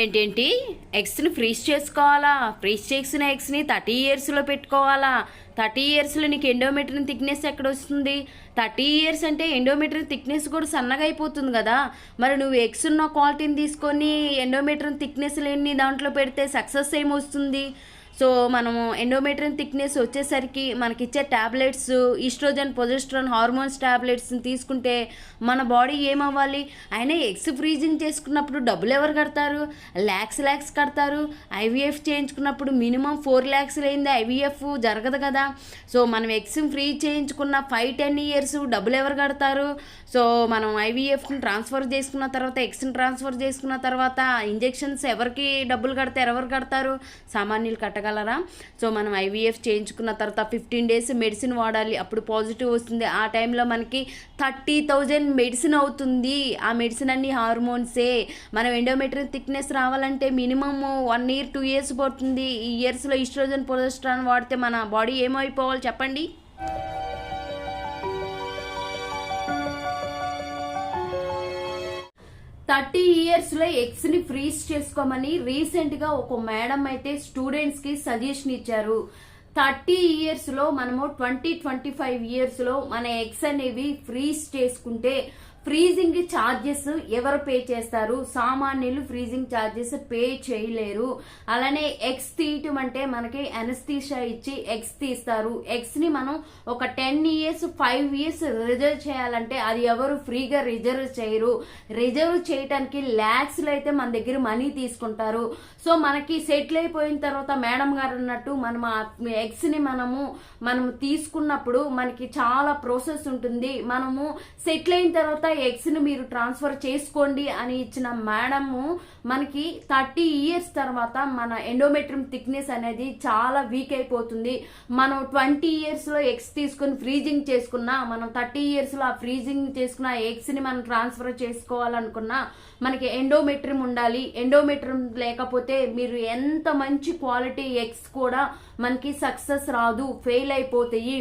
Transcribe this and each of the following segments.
ఏంటేంటి? ఎగ్స్ని ఫ్రీజ్ చేసుకోవాలా? ఫ్రీజ్ చేసిన ఎగ్స్ని థర్టీ ఇయర్స్లో పెట్టుకోవాలా? థర్టీ ఇయర్స్లో నీకు ఎండోమీటర్ థిక్నెస్ ఎక్కడ వస్తుంది థర్టీ ఇయర్స్ అంటే ఎండోమీటర్ థిక్నెస్ కూడా సన్నగా అయిపోతుంది కదా. మరి నువ్వు ఎగ్స్ ఉన్న క్వాలిటీని తీసుకొని ఎండోమీటర్ థిక్నెస్ లేని దాంట్లో పెడితే సక్సెస్ ఏమొస్తుంది? సో మనము ఎండోమెట్రిన్ థిక్నెస్ వచ్చేసరికి మనకిచ్చే ట్యాబ్లెట్స్ ఈస్ట్రోజన్ పొజెస్ట్రాన్ హార్మోన్స్ ట్యాబ్లెట్స్ని తీసుకుంటే మన బాడీ ఏమవ్వాలి? అయినా ఎగ్స్ ఫ్రీజింగ్ చేసుకున్నప్పుడు డబ్బులు ఎవరు కడతారు? ల్యాక్స్ ల్యాక్స్ కడతారు. ఐవీఎఫ్ చేయించుకున్నప్పుడు మినిమం ఫోర్ ల్యాక్స్ లేనిది ఐవీఎఫ్ జరగదు కదా. సో మనం ఎగ్స్ ఫ్రీ చేయించుకున్న ఫైవ్ టెన్ ఇయర్స్ డబ్బులు ఎవరు కడతారు? సో మనం ఐవీఎఫ్ని ట్రాన్స్ఫర్ చేసుకున్న తర్వాత ఎగ్స్ని ట్రాన్స్ఫర్ చేసుకున్న తర్వాత ఇంజెక్షన్స్ ఎవరికి డబ్బులు కడతారు ఎవరు కడతారు? సామాన్యులు కట్టగలరా సో మనం ఐవీఎఫ్ చేయించుకున్న తర్వాత ఫిఫ్టీన్ డేస్ మెడిసిన్ వాడాలి. అప్పుడు పాజిటివ్ వస్తుంది. ఆ టైంలో మనకి థర్టీ థౌజండ్ మెడిసిన్ అవుతుంది. ఆ మెడిసిన్ అన్ని హార్మోన్సే. మనం ఎండోమెట్రిక్ థిక్నెస్ రావాలంటే minimum one year two years పడుతుంది. ఈ ఇయర్స్లో ఈస్ట్రోజన్ పొలెస్ట్రాన్ వాడితే మన బాడీ ఏమైపోవాలి చెప్పండి? థర్టీ ఇయర్స్లో ఎగ్స్ని ఫ్రీజ్ చేసుకోమని రీసెంట్గా ఒక మేడం అయితే స్టూడెంట్స్కి సజెషన్ ఇచ్చారు. థర్టీ ఇయర్స్లో మనము ట్వంటీ ట్వంటీ ఫైవ్ ఇయర్స్లో మన ఎగ్స్ అనేవి ఫ్రీజ్ చేసుకుంటే ఫ్రీజింగ్ ఛార్జెస్ ఎవరు పే చేస్తారు? సామాన్యులు ఫ్రీజింగ్ ఛార్జెస్ పే చేయలేరు. అలానే ఎగ్స్ తీయటం అంటే మనకి అనస్థీషా ఇచ్చి ఎగ్స్ తీస్తారు. ఎగ్స్ని మనం ఒక ten years five years reserve చేయాలంటే అది ఎవరు ఫ్రీగా రిజర్వ్ చేయరు. రిజర్వ్ చేయటానికి ల్యాక్స్లో అయితే మన దగ్గర మనీ తీసుకుంటారు. సో మనకి సెటిల్ అయిపోయిన తర్వాత మేడం గారు అన్నట్టు మనం ఆ ఎగ్స్ని మనము మనం తీసుకున్నప్పుడు మనకి చాలా ప్రాసెస్ ఉంటుంది. మనము సెటిల్ అయిన తర్వాత ఎగ్స్ని మీరు ట్రాన్స్ఫర్ చేసుకోండి అని ఇచ్చిన మేడము మనకి థర్టీ ఇయర్స్ తర్వాత మన ఎండోమెట్రియం థిక్నెస్ అనేది చాలా వీక్ అయిపోతుంది. మనం ట్వంటీ ఇయర్స్లో ఎగ్స్ తీసుకొని ఫ్రీజింగ్ చేసుకున్నా మనం థర్టీ ఇయర్స్లో ఆ ఫ్రీజింగ్ చేసుకున్న ఎగ్స్ని మనం ట్రాన్స్ఫర్ చేసుకోవాలనుకున్నా మనకి ఎండోమెట్రియం ఉండాలి. ఎండోమెట్రియం లేకపోతే మీరు ఎంత మంచి క్వాలిటీ ఎగ్స్ కూడా మనకి సక్సెస్ రాదు ఫెయిల్ అయిపోతాయి.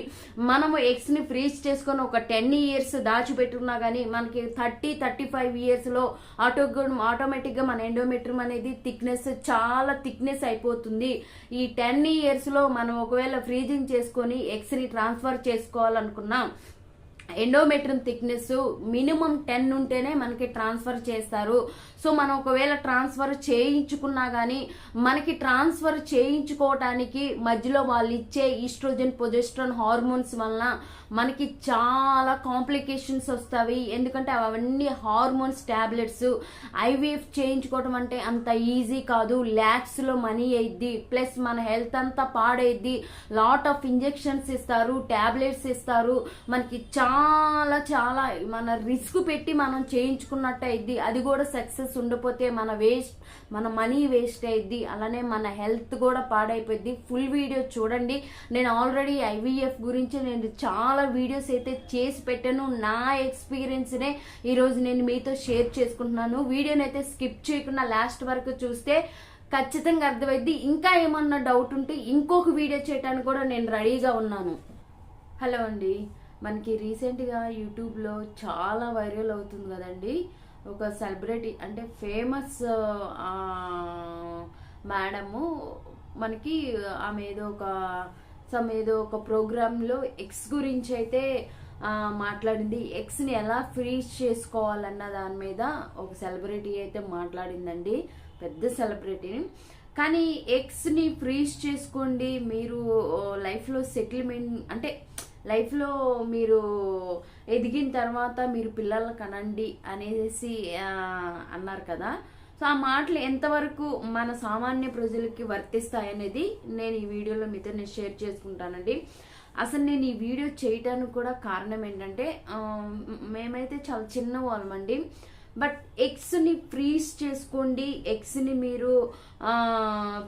మనము ఎగ్స్ని ఫ్రీజ్ చేసుకొని ఒక టెన్ ఇయర్స్ దాచిపెట్టుకున్నా కానీ మనకి థర్టీ థర్టీ ఫైవ్ ఇయర్స్లో ఆటో ఆటోమేటిక్గా మన ఎండోమెట్రియం అనేది థిక్నెస్ చాలా థిక్నెస్ అయిపోతుంది. ఈ టెన్ ఇయర్స్లో మనం ఒకవేళ ఫ్రీజింగ్ చేసుకొని ఎగ్స్ని ట్రాన్స్ఫర్ చేసుకోవాలనుకున్నాం ఎండోమెట్రియం థిక్నెస్ మినిమం టెన్ ఉంటేనే మనకి ట్రాన్స్ఫర్ చేస్తారు. సో మనం ఒకవేళ ట్రాన్స్ఫర్ చేయించుకున్నా కానీ మనకి ట్రాన్స్ఫర్ చేయించుకోవటానికి మధ్యలో వాళ్ళు ఇచ్చే ఈస్ట్రోజన్ పొజెస్ట్రాన్ హార్మోన్స్ వలన మనకి చాలా కాంప్లికేషన్స్ వస్తాయి. ఎందుకంటే అవన్నీ హార్మోన్స్ ట్యాబ్లెట్స్ ఐవీఎఫ్ చేయించుకోవటం అంటే అంత ఈజీ కాదు. ల్యాక్స్లో మనీ అయిద్ది. ప్లస్ మన హెల్త్ అంతా పాడైద్ది. లాట్ ఆఫ్ ఇంజెక్షన్స్ ఇస్తారు. టాబ్లెట్స్ ఇస్తారు. మనకి చాలా చాలా మన రిస్క్ పెట్టి మనం చేయించుకున్నట్టు అయింది అది కూడా సక్సెస్ ఉండకపోతే మన వేస్ట్ మన మనీ వేస్ట్ అయ్యిద్ది అలానే మన హెల్త్ కూడా పాడైపోయింది ఫుల్ వీడియో చూడండి. నేను ఆల్రెడీ ఐవీఎఫ్ గురించి నేను చాలా వీడియోస్ అయితే చేసి పెట్టాను. నా ఎక్స్పీరియన్స్నే ఈరోజు నేను మీతో షేర్ చేసుకుంటున్నాను. వీడియోని అయితే స్కిప్ చేయకుండా లాస్ట్ వరకు చూస్తే ఖచ్చితంగా అర్థమైద్ది. ఇంకా ఏమన్నా డౌట్ ఉంటే ఇంకొక వీడియో చేయడానికి కూడా నేను రెడీగా ఉన్నాను. హలో అండి. మనకి రీసెంట్గా యూట్యూబ్లో చాలా వైరల్ అవుతుంది కదండి. ఒక సెలబ్రిటీ అంటే ఫేమస్ మేడము మనకి ఆమె ఏదో ఒక సమ్ ఏదో ఒక ప్రోగ్రాంలో ఎక్స్ గురించి అయితే మాట్లాడింది. ఎక్స్ని ఎలా ఫ్రీజ్ చేసుకోవాలన్న దాని మీద ఒక సెలబ్రిటీ అయితే మాట్లాడిందండి. పెద్ద సెలబ్రిటీని కానీ ఎక్స్ని ఫ్రీజ్ చేసుకోండి. మీరు లైఫ్లో సెటిల్మెంట్ అంటే లైఫ్లో మీరు ఎదిగిన తర్వాత మీరు పిల్లలు కనండి అనేసి అన్నారు కదా. సో ఆ మాటలు ఎంతవరకు మన సామాన్య ప్రజలకి వర్తిస్తాయనేది నేను ఈ వీడియోలో మీతో నేను షేర్ చేసుకుంటానండి. అసలు నేను ఈ వీడియో చేయడానికి కూడా కారణం ఏంటంటే మేమైతే చాలా చిన్న వాళ్ళమండి బట్ ఎగ్స్ని ఫ్రీజ్ చేసుకోండి. ఎగ్స్ని మీరు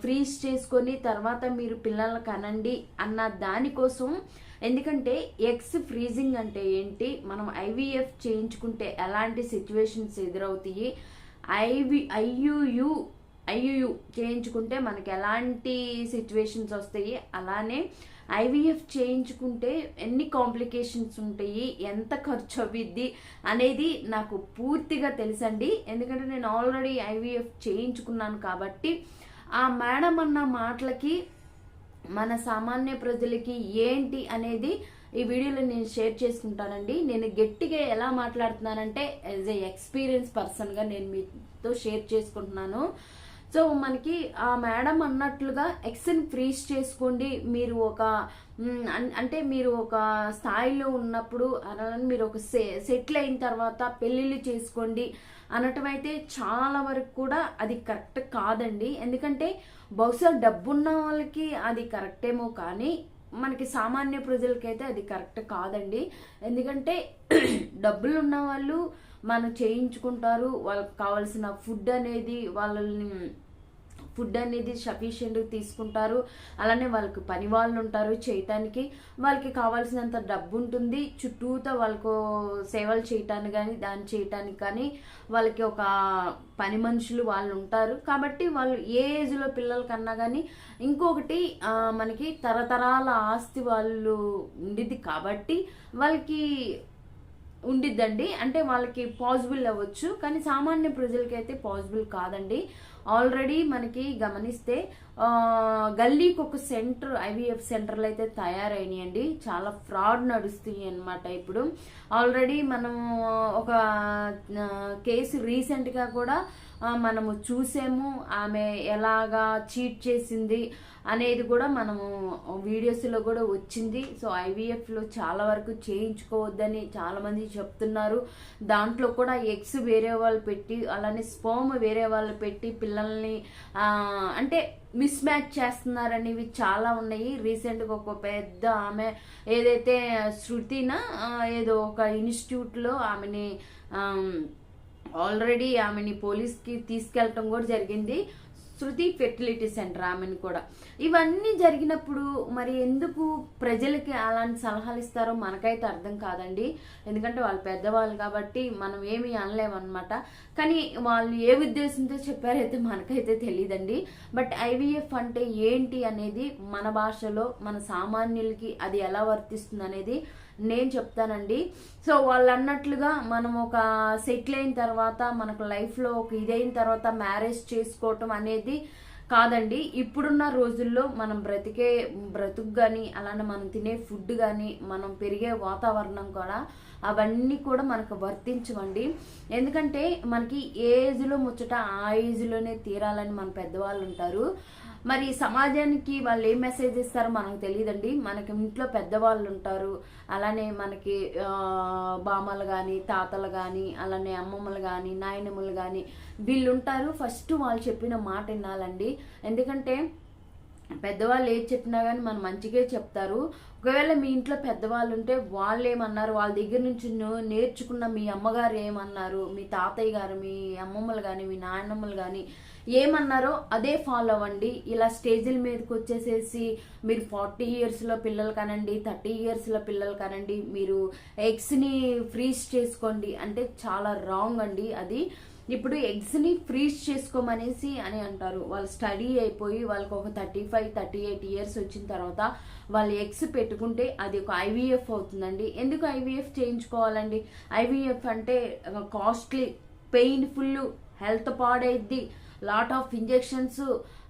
ఫ్రీజ్ చేసుకొని తర్వాత మీరు పిల్లలు కనండి అన్న దానికోసం ఎందుకంటే ఎగ్స్ ఫ్రీజింగ్ అంటే ఏంటి? మనం ఐవీఎఫ్ చేయించుకుంటే ఎలాంటి సిచ్యువేషన్స్ ఎదురవుతాయి? ఐవి ఐయుయు ఐయుయు చేయించుకుంటే మనకి ఎలాంటి సిచ్యువేషన్స్ వస్తాయి? అలానే ఐవీఎఫ్ చేయించుకుంటే ఎన్ని కాంప్లికేషన్స్ ఉంటాయి? ఎంత ఖర్చు అవుద్ది? అనేది నాకు పూర్తిగా తెలుసండి. ఎందుకంటే నేను ఆల్రెడీ ఐవీఎఫ్ చేయించుకున్నాను కాబట్టి ఆ మేడం అన్న మాటలకి మన సామాన్య ప్రజలకి ఏంటి అనేది ఈ వీడియోలో నేను షేర్ చేసుకుంటానండి. నేను గట్టిగా ఎలా మాట్లాడుతున్నానంటే యాజ్ ఏ ఎక్స్పీరియన్స్ పర్సన్గా నేను మీతో షేర్ చేసుకుంటున్నాను. సో మనకి ఆ మేడం అన్నట్లుగా ఎక్స్ని ఫ్రీజ్ చేసుకోండి. మీరు ఒక అంటే మీరు ఒక స్థాయిలో ఉన్నప్పుడు అలానే మీరు ఒక సెటిల్ అయిన తర్వాత పెళ్ళిళ్ళు చేసుకోండి. అనటమైతే అయితే చాలా వరకు కూడా అది కరెక్ట్ కాదండి. ఎందుకంటే బహుశా డబ్బున్న వాళ్ళకి అది కరెక్టేమో కానీ మనకి సామాన్య ప్రజలకైతే అది కరెక్ట్ కాదండి. ఎందుకంటే డబ్బులు ఉన్న వాళ్ళు మనం చేయించుకుంటారు. వాళ్ళకి కావాల్సిన ఫుడ్ అనేది వాళ్ళని ఫుడ్ అనేది సఫిషియెంట్ తీసుకుంటారు. అలానే వాళ్ళకి పని వాళ్ళు ఉంటారు చేయటానికి. వాళ్ళకి కావాల్సినంత డబ్బు ఉంటుంది చుట్టూతో వాళ్ళకు సేవలు చేయటానికి కానీ దాన్ని చేయటానికి కానీ వాళ్ళకి ఒక పని మనుషులు వాళ్ళు ఉంటారు. కాబట్టి వాళ్ళు ఏ ఏజ్లో పిల్లల కన్నా కానీ ఇంకొకటి మనకి తరతరాల ఆస్తి వాళ్ళు ఉండిద్ది కాబట్టి వాళ్ళకి ఉండిద్దండి. అంటే వాళ్ళకి పాసిబుల్ అవ్వచ్చు. కానీ సామాన్య ప్రజలకైతే పాసిబుల్ కాదండి. ఆల్రెడీ మనకి గమనిస్తే గల్లీకి ఒక సెంటర్ ఐవీఎఫ్ సెంటర్లు అయితే తయారైనాయండి. చాలా ఫ్రాడ్ నడుస్తాయి అనమాట ఇప్పుడు. ఆల్రెడీ మనం ఒక కేసు రీసెంట్గా కూడా మనము చూసాము ఆమె ఎలాగా చీట్ చేసింది అనేది కూడా మనము వీడియోస్లో కూడా వచ్చింది. సో ఐవీఎఫ్లో చాలా వరకు చేయించుకోవద్దని చాలామంది చెప్తున్నారు. దాంట్లో కూడా ఎగ్స్ వేరే వాళ్ళు పెట్టి అలానే స్పోమ్ వేరే వాళ్ళు పెట్టి పిల్లల్ని అంటే మిస్ మ్యాచ్ చేస్తున్నారనేవి చాలా ఉన్నాయి. రీసెంట్గా ఒక పెద్ద ఆమె ఏదైతే శృతిన ఏదో ఒక ఇన్స్టిట్యూట్లో ఆమెని ఆల్రెడీ ఆమెని పోలీస్కి తీసుకెళ్ళటం కూడా జరిగింది. శృతి ఫెర్టిలిటీ సెంటర్ ఆమెను కూడా. ఇవన్నీ జరిగినప్పుడు మరి ఎందుకు ప్రజలకి అలాంటి సలహాలు ఇస్తారో మనకైతే అర్థం కాదండి. ఎందుకంటే వాళ్ళు పెద్దవాళ్ళు కాబట్టి మనం ఏమీ అనలేమన్నమాట. కానీ వాళ్ళు ఏ ఉద్దేశంతో చెప్పారైతే మనకైతే తెలియదండి బట్ ఐవీఎఫ్ అంటే ఏంటి అనేది మన భాషలో మన సామాన్యులకి అది ఎలా వర్తిస్తుంది అనేది నేను చెప్తానండి. సో వాళ్ళు అన్నట్లుగా మనం ఒక సెటిల్ అయిన తర్వాత మనకు లైఫ్లో ఒక ఇదైన తర్వాత మ్యారేజ్ చేసుకోవటం అనేది కాదండి. ఇప్పుడున్న రోజుల్లో మనం బ్రతికే బ్రతుకు కానీ అలానే మనం తినే ఫుడ్ కానీ మనం పెరిగే వాతావరణం కూడా అవన్నీ కూడా మనకు వర్తించవండి. ఎందుకంటే మనకి ఏ ఏజ్లో ముచ్చట ఆ ఏజ్లోనే తీరాలని మన పెద్దవాళ్ళు ఉంటారు. మరి సమాజానికి వాళ్ళు ఏం మెసేజ్ ఇస్తారో మనకు తెలియదండి. మనకి ఇంట్లో పెద్దవాళ్ళు ఉంటారు. అలానే మనకి బామలు కానీ తాతలు కానీ అలానే అమ్మమ్మలు కానీ నాయనమ్మలు కానీ వీళ్ళు ఉంటారు. ఫస్ట్ వాళ్ళు చెప్పిన మాట వినాలండి. ఎందుకంటే పెద్దవాళ్ళు ఏది చెప్పినా కానీ మనం మంచిగా చెప్తారు. ఒకవేళ మీ ఇంట్లో పెద్దవాళ్ళు ఉంటే వాళ్ళు ఏమన్నారు? వాళ్ళ దగ్గర నుంచి నేర్చుకున్న మీ అమ్మగారు ఏమన్నారు? మీ తాతయ్య గారు మీ అమ్మమ్మలు కానీ మీ నాయనమ్మలు కానీ ఏమన్నారో అదే ఫాలో అవ్వండి. ఇలా స్టేజీల మీదకి వచ్చేసేసి మీరు ఫార్టీ ఇయర్స్లో పిల్లలు కనండి థర్టీ ఇయర్స్లో పిల్లలు కనండి మీరు ఎగ్స్ని ఫ్రీజ్ చేసుకోండి అంటే చాలా రాంగ్ అండి అది. ఇప్పుడు ఎగ్స్ని ఫ్రీజ్ చేసుకోమనేసి అని అంటారు. వాళ్ళు స్టడీ అయిపోయి వాళ్ళకి ఒక thirty five thirty eight years వచ్చిన తర్వాత వాళ్ళు ఎగ్స్ పెట్టుకుంటే అది ఒక ఐవీఎఫ్ అవుతుందండి. ఎందుకు ఐవీఎఫ్ చేయించుకోవాలండి? ఐవీఎఫ్ అంటే కాస్ట్లీ పెయిన్ఫుల్ హెల్త్ పాడైద్ది. లాట్ ఆఫ్ ఇంజెక్షన్స్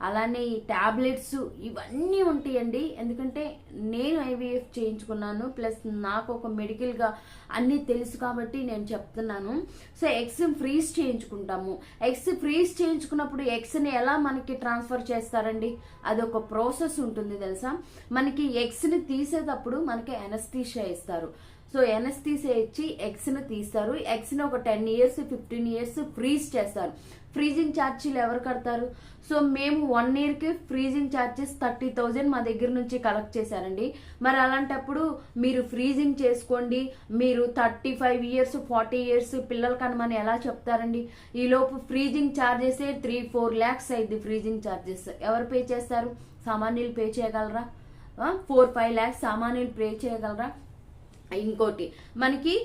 అలానే ఈ టాబ్లెట్స్ ఇవన్నీ ఉంటాయండి. ఎందుకంటే నేను ఐవీఎఫ్ చేయించుకున్నాను ప్లస్ నాకు ఒక మెడికల్గా అన్నీ తెలుసు కాబట్టి నేను చెప్తున్నాను. సో ఎగ్స్ ఫ్రీజ్ చేయించుకుంటాము. ఎగ్స్ ఫ్రీజ్ చేయించుకున్నప్పుడు ఎగ్స్ని ఎలా మనకి ట్రాన్స్ఫర్ చేస్తారండి? అది ఒక ప్రాసెస్ ఉంటుంది తెలుసా? మనకి ఎగ్స్ని తీసేటప్పుడు మనకి ఎనస్థీషియా ఇస్తారు. సో ఎనస్థీసియా ఇచ్చి ఎగ్స్ని తీస్తారు. ఎక్స్ని ఒక ten years fifteen years freeze చేస్తారు. ఫ్రీజింగ్ ఛార్జీలు ఎవరు కడతారు? సో మేము వన్ ఇయర్కి ఫ్రీజింగ్ ఛార్జెస్ థర్టీ థౌజండ్ మా దగ్గర నుంచి కలెక్ట్ చేశారండి. మరి అలాంటప్పుడు మీరు ఫ్రీజింగ్ చేసుకోండి. మీరు thirty five years forty years పిల్లలు కనమని ఎలా చెప్తారండి? ఈలోపు ఫ్రీజింగ్ ఛార్జెసే త్రీ ఫోర్ ల్యాక్స్ అయింది ఫ్రీజింగ్ ఛార్జెస్ ఎవరు పే చేస్తారు? సామాన్యులు పే చేయగలరా? ఫోర్ ఫైవ్ ల్యాక్స్ సామాన్యులు పే చేయగలరా? ఇంకోటి మనకి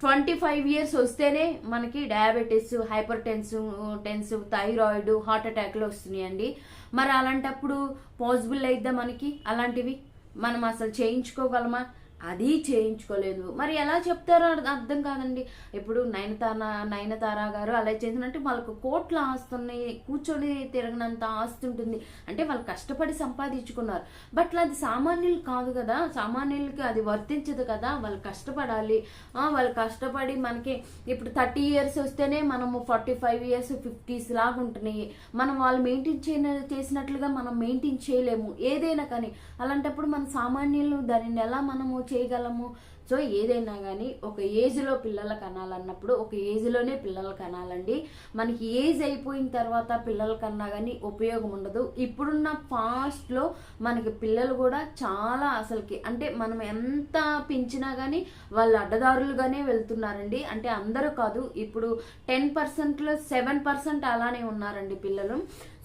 ట్వంటీ ఫైవ్ ఇయర్స్ వస్తేనే మనకి డయాబెటీస్ హైపర్ టెన్సివ్ టెన్స్ థైరాయిడ్ హార్ట్ అటాక్లు వస్తున్నాయండి. మరి అలాంటప్పుడు పాసిబుల్ అయిద్దా మనకి అలాంటివి మనం అసలు చేయించుకోగలమా? అది చేయించుకోలేదు. మరి ఎలా చెప్తారో అర్థం కాదండి. ఇప్పుడు నయనతార నయనతార గారు అలా చేసినట్టు వాళ్ళకు కోట్ల ఆస్తున్నాయి కూర్చొని తిరగనంత ఆస్తి ఉంటుంది. అంటే వాళ్ళు కష్టపడి సంపాదించుకున్నారు. బట్ అది సామాన్యులు కాదు కదా. సామాన్యులకి అది వర్తించదు కదా. వాళ్ళు కష్టపడాలి. వాళ్ళు కష్టపడి మనకి ఇప్పుడు థర్టీ ఇయర్స్ వస్తేనే మనము ఫార్టీ ఫైవ్ ఇయర్స్ ఫిఫ్టీస్ లాగా ఉంటున్నాయి. మనం వాళ్ళు మెయింటైన్ చేయ చేసినట్లుగా మనం మెయింటైన్ చేయలేము. ఏదైనా కానీ అలాంటప్పుడు మన సామాన్యులు దానిని ఎలా మనము చేయగలము? సో ఏదైనా కానీ ఒక ఏజ్లో పిల్లలు కనాలన్నప్పుడు ఒక ఏజ్లోనే పిల్లలు కనాలండి. మనకి ఏజ్ అయిపోయిన తర్వాత పిల్లలు కన్నా కానీ ఉపయోగం ఉండదు. ఇప్పుడున్న ఫాస్ట్లో మనకి పిల్లలు కూడా చాలా అసలుకి అంటే మనం ఎంత పెంచినా కానీ వాళ్ళు అడ్డదారులుగానే వెళ్తున్నారండి. అంటే అందరూ కాదు ఇప్పుడు టెన్ పర్సెంట్లో సెవెన్ పర్సెంట్ అలానే ఉన్నారండి పిల్లలు.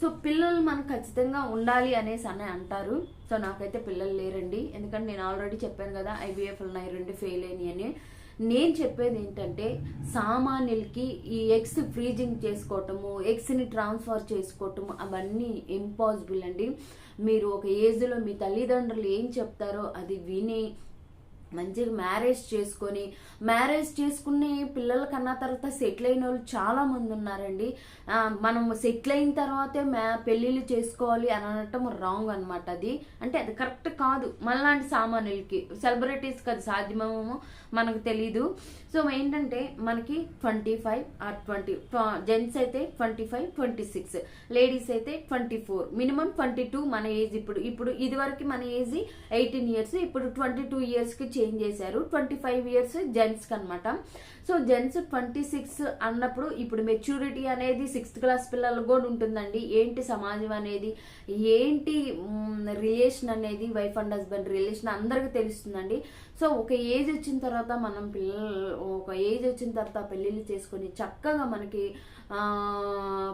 సో పిల్లలు మనకు ఖచ్చితంగా ఉండాలి అనేసి అని అంటారు. సో నాకైతే పిల్లలు లేరండి. ఎందుకంటే నేను ఆల్రెడీ చెప్పాను కదా ఐబీఎఫ్ఎల్ ఉన్నాయి రెండు ఫెయిల్ అయినాయి అని. నేను చెప్పేది ఏంటంటే సామాన్యులకి ఈ ఎగ్స్ ఫ్రీజింగ్ చేసుకోవటము ఎగ్స్ని ట్రాన్స్ఫర్ చేసుకోవటము అవన్నీ ఇంపాసిబుల్ అండి. మీరు ఒక ఏజ్లో మీ తల్లిదండ్రులు ఏం చెప్తారో అది విని మంచిగా మ్యారేజ్ చేసుకొని మ్యారేజ్ చేసుకుని పిల్లల కన్నా తర్వాత సెటిల్ అయిన వాళ్ళు చాలా మంది ఉన్నారండి. మనం సెటిల్ అయిన తర్వాతే మ్యా పెళ్ళిళ్ళు చేసుకోవాలి అని అనటం రాంగ్ అనమాట అది. అంటే అది కరెక్ట్ కాదు. మనలాంటి సామాన్యులకి సెలబ్రిటీస్కి అది సాధ్యమేమో మనకు తెలీదు. సో ఏంటంటే మనకి twenty five or twenty gents అయితే twenty five twenty six ladies అయితే twenty four minimum twenty two మన ఏజ్ ఇప్పుడు. ఇప్పుడు ఇదివరకు మన ఏజ్ ఎయిటీన్ ఇయర్స్ ఇప్పుడు ట్వంటీ టూ ఇయర్స్కి చేంజ్ చేశారు. ట్వంటీ ఫైవ్ ఇయర్స్ జెంట్స్కి అనమాట సో జెంట్స్ ట్వంటీ సిక్స్ అన్నప్పుడు ఇప్పుడు మెచ్యూరిటీ అనేది సిక్స్త్ క్లాస్ పిల్లలకు కూడా ఉంటుందండి. ఏంటి సమాజం అనేది? ఏంటి రిలేషన్ అనేది? వైఫ్ అండ్ హస్బెండ్ రిలేషన్ అందరికీ తెలుస్తుందండి. సో ఒక ఏజ్ వచ్చిన తర్వాత మనం పిల్లలు ఒక ఏజ్ వచ్చిన తర్వాత పెళ్ళిళ్ళు చేసుకొని చక్కగా మనకి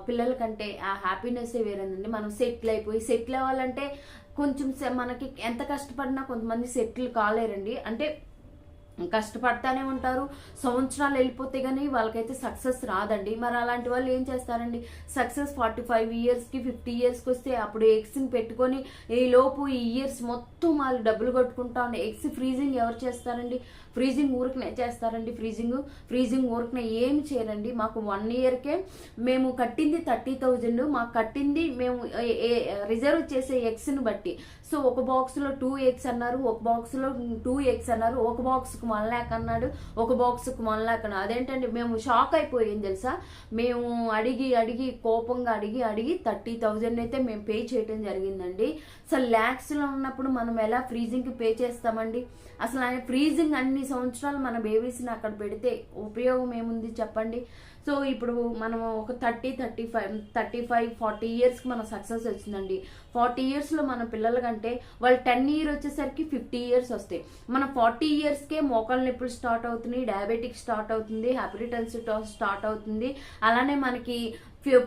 పిల్లల కంటే ఆ హ్యాపీనెస్ వేరేందండి మనం సెటిల్ అయిపోయి సెటిల్ అవ్వాలంటే కొంచెం మనకి ఎంత కష్టపడినా కొంతమంది సెటిల్ కాలేరండి. అంటే కష్టపడతానే ఉంటారు. సంవత్సరాలు వెళ్ళిపోతే కానీ వాళ్ళకైతే సక్సెస్ రాదండి. మరి అలాంటి వాళ్ళు ఏం చేస్తారండి? సక్సెస్ ఫార్టీ ఫైవ్ ఇయర్స్కి ఫిఫ్టీ ఇయర్స్కి వస్తే అప్పుడు ఎగ్స్ని పెట్టుకొని ఈ లోపు ఈ ఇయర్స్ మొత్తం వాళ్ళు డబ్బులు కొట్టుకుంటా ఉండే. ఎగ్స్ ఫ్రీజింగ్ ఎవరు చేస్తారండి? ఫ్రీజింగ్ ఊరికనే చేస్తారండి ఫ్రీజింగ్ ఫ్రీజింగ్ ఊరికనే ఏం చేయరండి. మాకు వన్ ఇయర్కే మేము కట్టింది థర్టీ థౌజండ్ మాకు కట్టింది మేము రిజర్వ్ చేసే ఎగ్స్ని బట్టి. సో ఒక బాక్స్లో టూ ఎగ్స్ అన్నారు ఒక బాక్స్లో టూ ఎగ్స్ అన్నారు ఒక బాక్స్కి వన్ ల్యాక్ అన్నాడు ఒక బాక్స్కి వన్ ల్యాక్ అన్నాడు. అదేంటంటే మేము షాక్ అయిపోయింది తెలుసా? మేము అడిగి అడిగి కోపంగా అడిగి అడిగి థర్టీ థౌజండ్ అయితే మేము పే చేయడం జరిగిందండి. అసలు ల్యాక్స్లో ఉన్నప్పుడు మనం ఎలా ఫ్రీజింగ్కి పే చేస్తామండి? అసలు ఆయన ఫ్రీజింగ్ అన్ని సంవత్సరాలు మన బేబీస్ని అక్కడ పెడితే ఉపయోగం ఏముంది చెప్పండి? సో ఇప్పుడు మనం ఒక thirty thirty five thirty five forty ఇయర్స్కి మన సక్సెస్ వచ్చిందండి. ఫార్టీ ఇయర్స్లో మన పిల్లల కంటే వాళ్ళు టెన్ ఇయర్ వచ్చేసరికి ఫిఫ్టీ ఇయర్స్ వస్తాయి. మన ఫార్టీ ఇయర్స్కే మోకాళ్ళ నొప్పులు స్టార్ట్ అవుతున్నాయి డయాబెటిక్ స్టార్ట్ అవుతుంది హ్యాపిటన్స్ స్టార్ట్ అవుతుంది. అలానే మనకి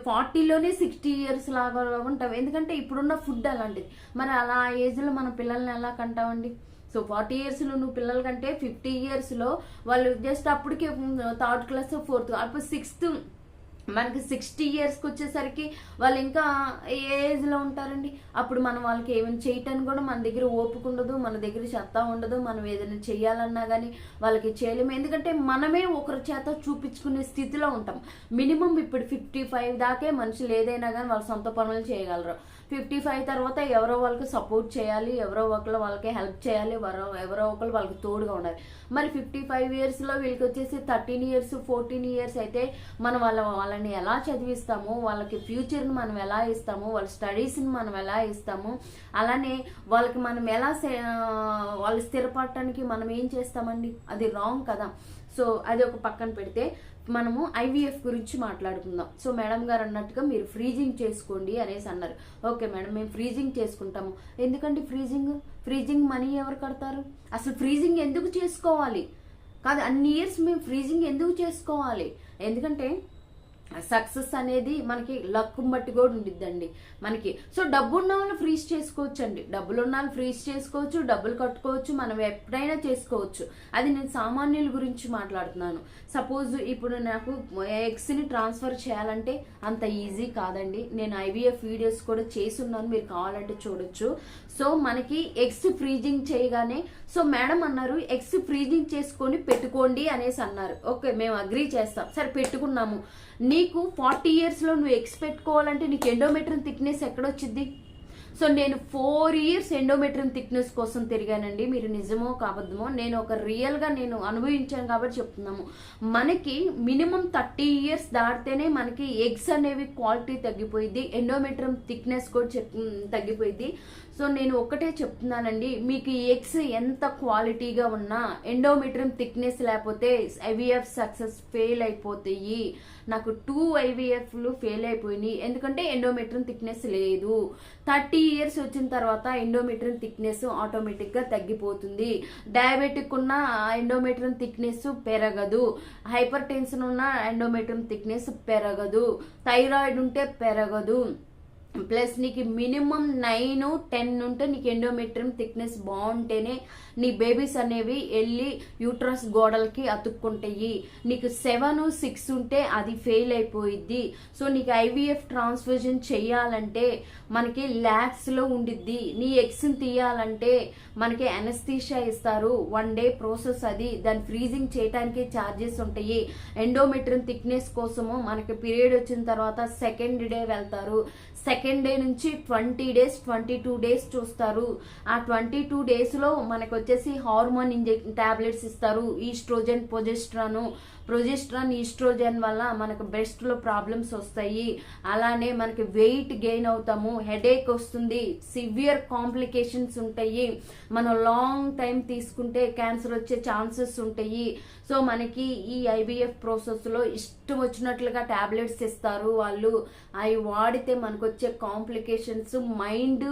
ఫార్టీలోనే సిక్స్టీ ఇయర్స్ లాగా ఉంటాం. ఎందుకంటే ఇప్పుడున్న ఫుడ్ అలాంటిది. మరి అలా ఆ ఏజ్లో మన పిల్లల్ని ఎలా కంటామండి? సో ఫార్టీ ఇయర్స్లో నువ్వు పిల్లల కంటే ఫిఫ్టీ ఇయర్స్లో వాళ్ళు జస్ట్ అప్పటికే థర్డ్ క్లాస్ ఫోర్త్ అప్పుడు సిక్స్త్ మనకి సిక్స్టీ ఇయర్స్కి వచ్చేసరికి వాళ్ళు ఇంకా ఏ ఏజ్లో ఉంటారండి? అప్పుడు మనం వాళ్ళకి ఏమైనా చేయటానికి కూడా మన దగ్గర ఓపిక ఉండదు మన దగ్గర చెత్త ఉండదు మనం ఏదైనా చేయాలన్నా కానీ వాళ్ళకి చేయలేము. ఎందుకంటే మనమే ఒకరి చేత చూపించుకునే స్థితిలో ఉంటాం. మినిమం ఇప్పుడు ఫిఫ్టీ ఫైవ్ దాకే మనుషులు ఏదైనా కానీ వాళ్ళ సొంత పనులు చేయగలరు. ఫిఫ్టీ ఫైవ్ తర్వాత ఎవరో వాళ్ళకి సపోర్ట్ చేయాలి ఎవరో ఒకరు వాళ్ళకి హెల్ప్ చేయాలి ఎవరో ఎవరో ఒకరు వాళ్ళకి తోడుగా ఉండాలి. మరి ఫిఫ్టీ ఫైవ్ ఇయర్స్లో వీళ్ళకి వచ్చేసి థర్టీన్ ఇయర్స్ ఫోర్టీన్ ఇయర్స్ అయితే మనం వాళ్ళ వాళ్ళని ఎలా చదివిస్తాము వాళ్ళకి ఫ్యూచర్ని మనం ఎలా ఇస్తాము వాళ్ళ స్టడీస్ని మనం ఎలా ఇస్తాము అలానే వాళ్ళకి మనం ఎలా సే- వాళ్ళు స్థిరపడటానికి మనం ఏం చేస్తామండి? అది రాంగ్ కదా. సో అది ఒక పక్కన పెడితే మనము ఐవీఎఫ్ గురించి మాట్లాడుకుందాం. సో మేడం గారు అన్నట్టుగా మీరు ఫ్రీజింగ్ చేసుకోండి అనేసి అన్నారు. ఓకే మేడం మేము ఫ్రీజింగ్ చేసుకుంటాము. ఎందుకంటే ఫ్రీజింగ్ ఫ్రీజింగ్ మనీ ఎవరు కడతారు? అసలు ఫ్రీజింగ్ ఎందుకు చేసుకోవాలి? కాదు అన్ని ఇయర్స్ మేము ఫ్రీజింగ్ ఎందుకు చేసుకోవాలి? ఎందుకంటే సక్సెస్ అనేది మనకి లక్ బట్టి కూడా ఉండిద్దండి మనకి. సో డబ్బు ఉన్న వాళ్ళు ఫ్రీజ్ చేసుకోవచ్చు అండి డబ్బులు ఉన్న వాళ్ళు ఫ్రీజ్ చేసుకోవచ్చు డబ్బులు కట్టుకోవచ్చు మనం ఎప్పుడైనా చేసుకోవచ్చు. అది నేను సామాన్యుల గురించి మాట్లాడుతున్నాను. సపోజ్ ఇప్పుడు నాకు ఎగ్స్ని ట్రాన్స్ఫర్ చేయాలంటే అంత ఈజీ కాదండి. నేను ఐవీఎఫ్ వీడియోస్ కూడా చేసి ఉన్నాను. మీరు కావాలంటే చూడొచ్చు. సో మనకి ఎగ్స్ ఫ్రీజింగ్ చేయగానే సో మేడం అన్నారు ఎగ్స్ ఫ్రీజింగ్ చేసుకొని పెట్టుకోండి అనేసి అన్నారు. ఓకే మేము అగ్రీ చేస్తాం. సరే పెట్టుకున్నాము. నీకు ఫార్టీ ఇయర్స్లో నువ్వు ఎగ్స్ పెట్టుకోవాలంటే నీకు ఎండోమెట్రిన్ థిక్నెస్ ఎక్కడొచ్చింది సో నేను ఫోర్ ఇయర్స్ ఎండోమెట్రిన్ థిక్నెస్ కోసం తిరిగానండి. మీరు నిజమో కాబద్దమో నేను ఒక రియల్గా నేను అనుభవించాను కాబట్టి చెప్తున్నాము. మనకి మినిమం థర్టీ ఇయర్స్ దాటితేనే మనకి ఎగ్స్ అనేవి క్వాలిటీ తగ్గిపోయింది ఎండోమెట్రియం థిక్నెస్ కూడా చెప్ తగ్గిపోయింది సో నేను ఒక్కటే చెప్తున్నానండి మీకు ఎగ్స్ ఎంత క్వాలిటీగా ఉన్నా ఎండోమెట్రియం థిక్నెస్ లేకపోతే ఐవీఎఫ్ సక్సెస్ ఫెయిల్ అయిపోతాయి. నాకు టూ ఐవీఎఫ్లు ఫెయిల్ అయిపోయినాయి. ఎందుకంటే ఎండోమెట్రియం థిక్నెస్ లేదు. థర్టీ ఇయర్స్ వచ్చిన తర్వాత ఎండోమెట్రియం థిక్నెస్ ఆటోమేటిక్గా తగ్గిపోతుంది. డయాబెటిక్ ఉన్న ఎండోమెట్రియం థిక్నెస్ పెరగదు. హైపర్ టెన్షన్ ఉన్న ఎండోమెట్రియం థిక్నెస్ పెరగదు. థైరాయిడ్ ఉంటే పెరగదు. ప్లస్ నీకు మినిమం నైన్ టెన్ ఉంటే నీకు ఎండోమెట్రియం థిక్నెస్ బాగుంటేనే నీ బేబీస్ అనేవి వెళ్ళి యూట్రస్ గోడలకి అతుక్కుంటాయి. నీకు సెవెన్ సిక్స్ ఉంటే అది ఫెయిల్ అయిపోయిద్ది. సో నీకు ఐవీఎఫ్ ట్రాన్స్ఫ్యూజన్ చేయాలంటే మనకి ల్యాక్స్లో ఉండిద్ది. నీ ఎగ్స్ని తీయాలంటే మనకి అనస్థీషియా ఇస్తారు. వన్ డే ప్రాసెస్ అది. దాన్ని ఫ్రీజింగ్ చేయడానికి ఛార్జెస్ ఉంటాయి. ఎండోమెట్రియం థిక్నెస్ కోసము మనకి పీరియడ్ వచ్చిన తర్వాత సెకండ్ డే వెళ్తారు. సెకండ్ డే నుంచి twenty days twenty two days చూస్తారు. ఆ ట్వంటీ టూ డేస్లో మనకు వచ్చేసి హార్మోన్ ఇంజెక్ టాబ్లెట్స్ ఇస్తారు ఈస్ట్రోజన్ పొజెస్ట్రాను ప్రొజెస్ట్రాన్ ఈస్ట్రోజన్ వల్ల మనకు బ్రెస్ట్లో ప్రాబ్లమ్స్ వస్తాయి. అలానే మనకి వెయిట్ గెయిన్ అవుతాము హెడేక్ వస్తుంది సివియర్ కాంప్లికేషన్స్ ఉంటాయి. మనం లాంగ్ టైం తీసుకుంటే క్యాన్సర్ వచ్చే ఛాన్సెస్ ఉంటాయి. సో మనకి ఈ ఐవీఎఫ్ ప్రాసెస్లో ఇష్టం వచ్చినట్లుగా టాబ్లెట్స్ ఇస్తారు. వాళ్ళు అవి వాడితే మనకు వచ్చే కాంప్లికేషన్స్ మైండ్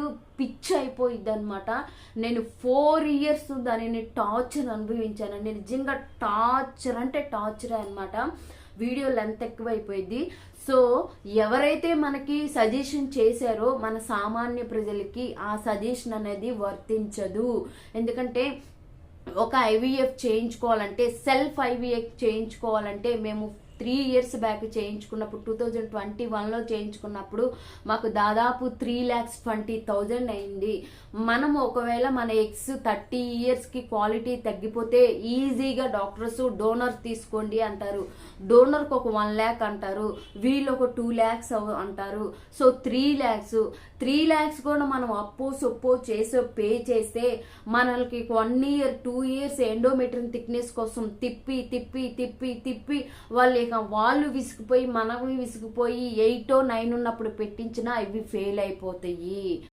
పిచ్ అయిపోయింది అనమాట నేను ఫోర్ ఇయర్స్ దానిని టార్చర్ అనుభవించానండి నిజంగా టార్చర్ అంటే టార్చర్ అనమాట వీడియో లెంత్ ఎక్కువైపోయింది సో ఎవరైతే మనకి సజెషన్ చేశారో మన సామాన్య ప్రజలకి ఆ సజెషన్ అనేది వర్తించదు. ఎందుకంటే ఒక ఐవీఎఫ్ చేయించుకోవాలంటే సెల్ఫ్ ఐవీఎఫ్ చేయించుకోవాలంటే మేము త్రీ ఇయర్స్ బ్యాక్ చేయించుకున్నప్పుడు టూ థౌజండ్ ట్వంటీ వన్లో చేయించుకున్నప్పుడు మాకు దాదాపు త్రీ ల్యాక్స్ ట్వంటీ థౌజండ్ అయింది. మనం ఒకవేళ మన ఎగ్స్ థర్టీ ఇయర్స్కి క్వాలిటీ తగ్గిపోతే ఈజీగా డాక్టర్స్ డోనర్ తీసుకోండి అంటారు. డోనర్కి ఒక వన్ ల్యాక్ అంటారు. వీళ్ళు ఒక టూ ల్యాక్స్ అంటారు. So three lakhs three lakhs కూడా మనం అప్పు సొప్పు చేసో పే చేస్తే మనకి one year two years endometrium thickness కోసం తిప్పి తిప్పి తిప్పి తిప్పి వాళ్ళు ఇక వాళ్ళు విసిగిపోయి మనవి విసిగిపోయి ఎయిటో నైన్ ఉన్నప్పుడు పెట్టించినా ఇవి ఫెయిల్ అయిపోతాయి.